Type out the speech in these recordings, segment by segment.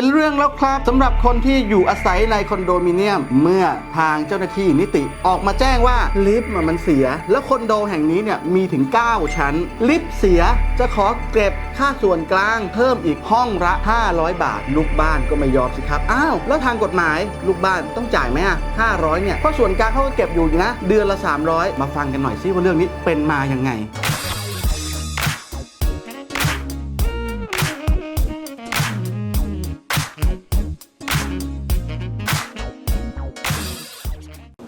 เป็นเรื่องแล้วครับสำหรับคนที่อยู่อาศัยในคอนโดมิเนียม เมื่อทางเจ้าหน้าที่นิติออกมาแจ้งว่าลิฟต์มันเสีย แล้วคอนโดแห่งนี้เนี่ยมีถึง 9 ชั้น ลิฟต์เสียจะขอเก็บค่าส่วนกลางเพิ่มอีกห้องละ 500 บาท ลูกบ้านก็ไม่ยอมสิครับอ้าวแล้วทางกฎหมายลูกบ้านต้องจ่ายไหมอะ500เนี่ยเพราะส่วนกลางเขาก็เก็บอยู่นะเดือนละ 300 มาฟังกันหน่อยซิว่าเรื่องนี้เป็นมายังไง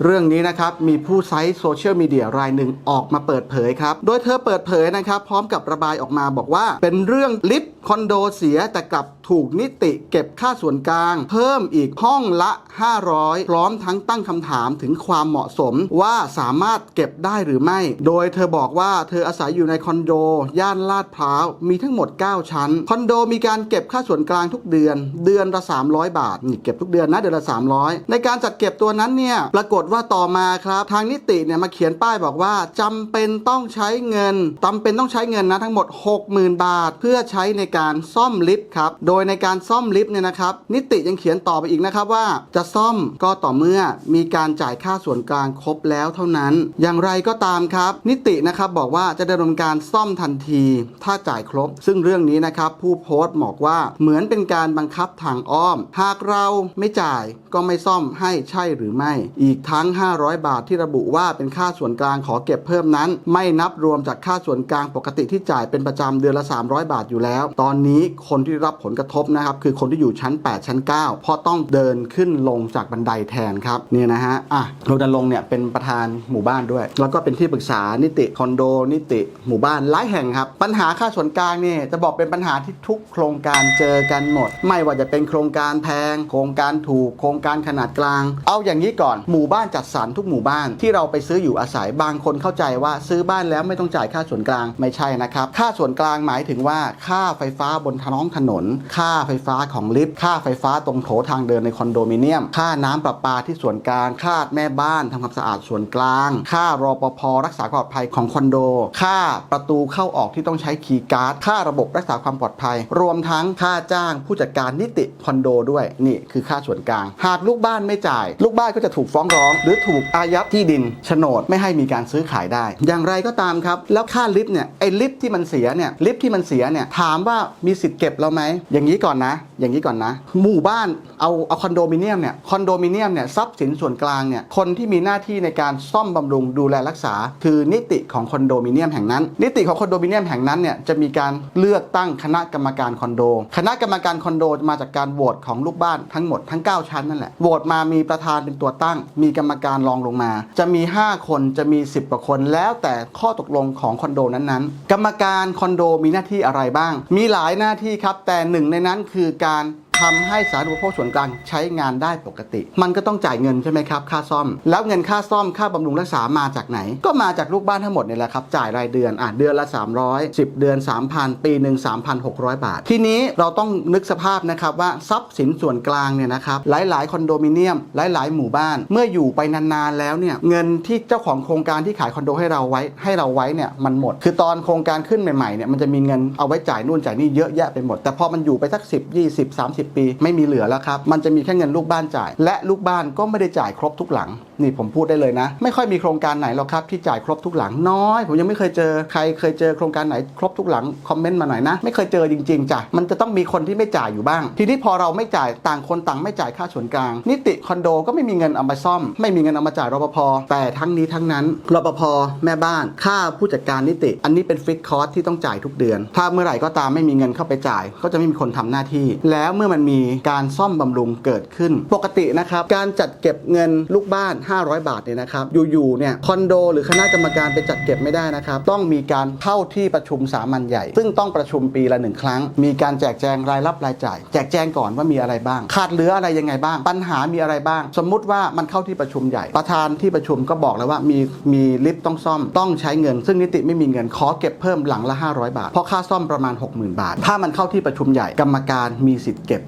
เรื่องนี้นะครับมีผู้ใช้โซเชียลมีเดียรายหนึ่งออกมาเปิดเผยครับ โดยเธอเปิดเผยนะครับ พร้อมกับระบายออกมาบอกว่า เป็นเรื่องลิฟต์คอนโดเสียแต่กลับถูกนิติเก็บค่าส่วนกลาง เพิ่มอีกห้องละ 500 พร้อมทั้งตั้งคำถามถึงความเหมาะสมว่าสามารถเก็บได้หรือไม่ โดยเธอบอกว่าเธออาศัยอยู่ในคอนโด ย่านลาดพร้าว มีทั้งหมด 9 ชั้น คอนโดมีการเก็บค่าส่วนกลางทุกเดือน เดือนละ 300 บาทนี่เก็บทุกเดือนนะเดือนละ 300 ในการจัดเก็บตัวนั้นเนี่ยปรากฏว่าต่อมาครับทางนิติเนี่ยมาเขียนป้ายบอกว่าจำเป็นต้องใช้เงินจำเป็นต้องใช้เงินนะทั้งหมด 60,000 บาท เพื่อใช้ในการซ่อมลิฟต์ครับโดยในการซ่อมลิฟต์เนี่ยนะครับนิติยังเขียนต่อไปอีกนะครับว่า จะซ่อมก็ต่อเมื่อมีการจ่ายค่าส่วนกลางครบแล้วเท่านั้น อย่างไรก็ตามครับ นิตินะครับบอกว่าจะดำเนินการซ่อมทันที ถ้าจ่ายครบ ซึ่งเรื่องนี้นะครับผู้โพสต์บอกว่าเหมือนเป็นการบังคับทางอ้อม หากเราไม่จ่ายก็ไม่ซ่อมให้ใช่หรือไม่ อีกทั้ง 500 บาทที่ระบุว่าเป็นค่าส่วนกลางขอเก็บเพิ่มนั้น ไม่นับรวมจากค่าส่วนกลางปกติที่จ่ายเป็นประจำเดือนละ 300 บาทอยู่แล้ว ตอนนี้คนที่รับผลกระทบนะครับคือคนที่อยู่ชั้น 8 ชั้น 9 เพราะต้องเดินขึ้นลงจากบันไดแทนครับนี่นะฮะอะโรดลงค์เนี่ยเป็นประธานหมู่บ้านด้วย แล้วก็เป็นที่ปรึกษานิติคอนโด นิติหมู่บ้านหลายแห่งครับ ปัญหาค่าส่วนกลางเนี่ยจะบอกเป็นปัญหาที่ทุกโครงการเจอกันหมด ไม่ว่าจะเป็นโครงการแพง โครงการถูก โครงการขนาดกลาง เอาอย่างนี้ก่อนหมู่บ้านจัดสรรทุกหมู่บ้านที่เราไปซื้ออยู่อาศัยบางคนเข้าใจว่าซื้อบ้านแล้วไม่ต้องจ่ายค่าส่วนกลางไม่ใช่นะครับ ค่าส่วนกลางหมายถึงว่าค่าไฟฟ้าบนท้องถนน ค่าไฟฟ้าของลิฟต์ค่าไฟฟ้าตรงโถทางเดินในคอนโดมิเนียม ค่าน้ำประปาที่ส่วนกลาง ค่าแม่บ้านทำความสะอาดส่วนกลาง ค่ารอปภรักษาความปลอดภัยของคอนโด ค่าประตูเข้าออกที่ต้องใช้คีย์การ์ด ค่าระบบรักษาความปลอดภัย รวมทั้งค่าจ้างผู้จัดการนิติคอนโดด้วยนี่คือค่าส่วนกลาง หากลูกบ้านไม่จ่าย ลูกบ้านก็จะถูกฟ้องร้องหรือถูกอายัดที่ดินโฉนดไม่ให้มีการซื้อขายได้ อย่างไรก็ตามครับ แล้วค่าลิฟต์เนี่ยไอ้ลิฟต์ที่มันเสียเนี่ยลิฟต์ที่มันเสียเนี่ยถามว่ามีสิทธิ์เก็บเราไหมอย่างนี้ก่อนนะ อย่างนี้ก่อนนะ หมู่บ้านเอาเอาคอนโดมิเนียมเนี่ยคอนโดมิเนียมเนี่ยทรัพย์สินส่วนกลางเนี่ยคนที่มีหน้าที่ในการซ่อมบำรุงดูแลรักษา คือนิติของคอนโดมิเนียมแห่งนั้น นิติของคอนโดมิเนียมแห่งนั้นเนี่ยจะมีการเลือกตั้งคณะกรรมการคอนโด คณะกรรมการคอนโดมาจากการโหวตของลูกบ้านทั้งหมดทั้ง 9 ชั้นนั่นแหละโหวตมามีประธานเป็นตัวตั้ง มีกรรมการรองลงมา จะมี 5 คนจะมี 10กว่าคนแล้วแต่ข้อตกลงของคอนโดนั้นๆ กรรมการคอนโดมีหน้าที่อะไรบ้าง มีหลายหน้าที่ครับแต่หนึ่งในนั้นคือการ kesehatan ทำให้สาธารณูปโภคส่วนกลางใช้งานได้ปกติ มันก็ต้องจ่ายเงินใช่ไหมครับ ค่าซ่อม แล้วเงินค่าซ่อมค่าบำรุงรักษามาจากไหน ก็มาจากลูกบ้านทั้งหมดนี่แหละครับ จ่ายรายเดือนอะเดือนละ 300 10 เดือน 3,000 ปีหนึ่ง3,600 บาท ทีนี้เราต้องนึกสภาพนะครับว่าทรัพย์สินส่วนกลางเนี่ยนะครับหลายๆคอนโดมิเนียมหลาย ๆ หมู่บ้าน เมื่ออยู่ไปนานๆแล้วเนี่ยเงินที่เจ้าของโครงการที่ขายคอนโดให้เราไว้ให้เราไว้เนี่ยมันหมด คือตอนโครงการขึ้นใหม่ๆเนี่ยมันจะมีเงินเอาไว้จ่ายนู่นจ่ายนี่เยอะแยะไปหมด แต่พอมันอยู่ไปสัก10 20 30ปี ไม่มีเหลือแล้วครับ มันจะมีแค่เงินลูกบ้านจ่าย และลูกบ้านก็ไม่ได้จ่ายครบทุกหลัง นี่ผมพูดได้เลยนะ ไม่ค่อยมีโครงการไหนหรอกครับที่จ่ายครบทุกหลังน้อย ผมยังไม่เคยเจอใครเคยเจอโครงการไหนครบทุกหลังคอมเมนต์มาหน่อยนะ ไม่เคยเจอจริงๆจ้ะมันจะต้องมีคนที่ไม่จ่ายอยู่บ้าง ทีนี้พอเราไม่จ่ายต่างคนต่างไม่จ่ายค่าส่วนกลาง นิติคอนโดก็ไม่มีเงินเอามาซ่อม ไม่มีเงินเอามาจ่ายรปภแต่ทั้งนี้ทั้งนั้นรปภแม่บ้าน ค่าผู้จัดการนิติ อันนี้เป็นฟิกคอร์สที่ต้องจ่ายทุกเดือน ถ้าเมื่อไหร่ก็ตามไม่มีเงินเข้าไปจ่าย ก็จะไม่มีคนทำหน้าที่ แล้วเมื่อมันมีการซ่อมบำรุงเกิดขึ้น ปกตินะครับการจัดเก็บเงินลูกบ้าน 500 บาทเนี่ยนะครับอยู่ๆเนี่ยคอนโด หรือคณะกรรมการไปจัดเก็บไม่ได้นะครับต้องมีการเข้าที่ประชุมสามัญใหญ่ ซึ่งต้องประชุมปีละหนึ่งครั้ง มีการแจกแจงรายรับรายจ่าย แจกแจงก่อนว่ามีอะไรบ้าง ขาดเหลืออะไรยังไงบ้าง ปัญหามีอะไรบ้าง สมมุติว่ามันเข้าที่ประชุมใหญ่ ประธานที่ประชุมก็บอกแล้วว่ามีมีลิฟต์ต้องซ่อมต้องใช้เงิน ซึ่งนิติไม่มีเงินขอเก็บเพิ่มหลังละ 500 บาทเพราะค่าซ่อมประมาณ 60,000 บาท ถ้ามันเข้าที่ประชุมใหญ่กรรมการมีสิทธิ์เก็บ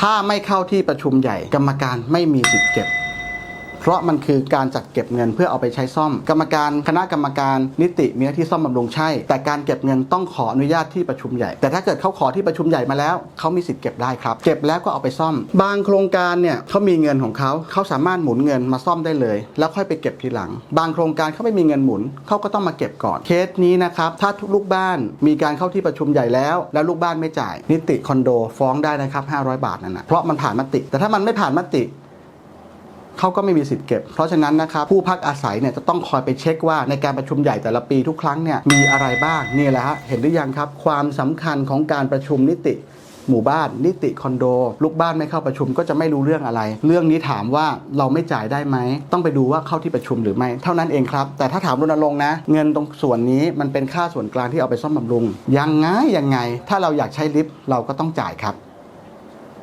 ถ้าไม่เข้าที่ประชุมใหญ่กรรมการไม่มีสิทธิ์เก็บ เพราะมันคือการจัดเก็บเงินเพื่อเอาไปใช้ซ่อม กรรมการคณะกรรมการนิติมีหน้าที่ซ่อมบำรุงใช่ แต่การเก็บเงินต้องขออนุญาตที่ประชุมใหญ่ แต่ถ้าเกิดเขาขอที่ประชุมใหญ่มาแล้วเขามีสิทธิ์เก็บได้ครับเก็บแล้วก็เอาไปซ่อม บางโครงการเนี่ยเขามีเงินของเขาเขาสามารถหมุนเงินมาซ่อมได้เลย แล้วค่อยไปเก็บทีหลัง บางโครงการเขาไม่มีเงินหมุนเขาก็ต้องมาเก็บก่อนเคสนี้นะครับถ้าลูกบ้านมีการเข้าที่ประชุมใหญ่แล้ว แล้วลูกบ้านไม่จ่าย นิติคอนโดฟ้องได้นะครับ500 บาทนั่นนะเพราะมันผ่านมติ แต่ถ้ามันไม่ผ่านมติ เขาก็ไม่มีสิทธิ์เก็บ เพราะฉะนั้นนะครับผู้พักอาศัยเนี่ยจะต้องคอยไปเช็คว่าในการประชุมใหญ่แต่ละปีทุกครั้งเนี่ยมีอะไรบ้างนี่แหละฮะเห็นหรือยังครับ ความสำคัญของการประชุมนิติหมู่บ้านนิติคอนโด ลูกบ้านไม่เข้าประชุมก็จะไม่รู้เรื่องอะไร เรื่องนี้ถามว่าเราไม่จ่ายได้ไหม ต้องไปดูว่าเข้าที่ประชุมหรือไม่ เท่านั้นเองครับ แต่ถ้าถามรณรงค์นะ เงินตรงส่วนนี้มันเป็นค่าส่วนกลางที่เอาไปซ่อมบำรุง ยังไงยังไง ถ้าเราอยากใช้ลิฟต์เราก็ต้องจ่ายครับ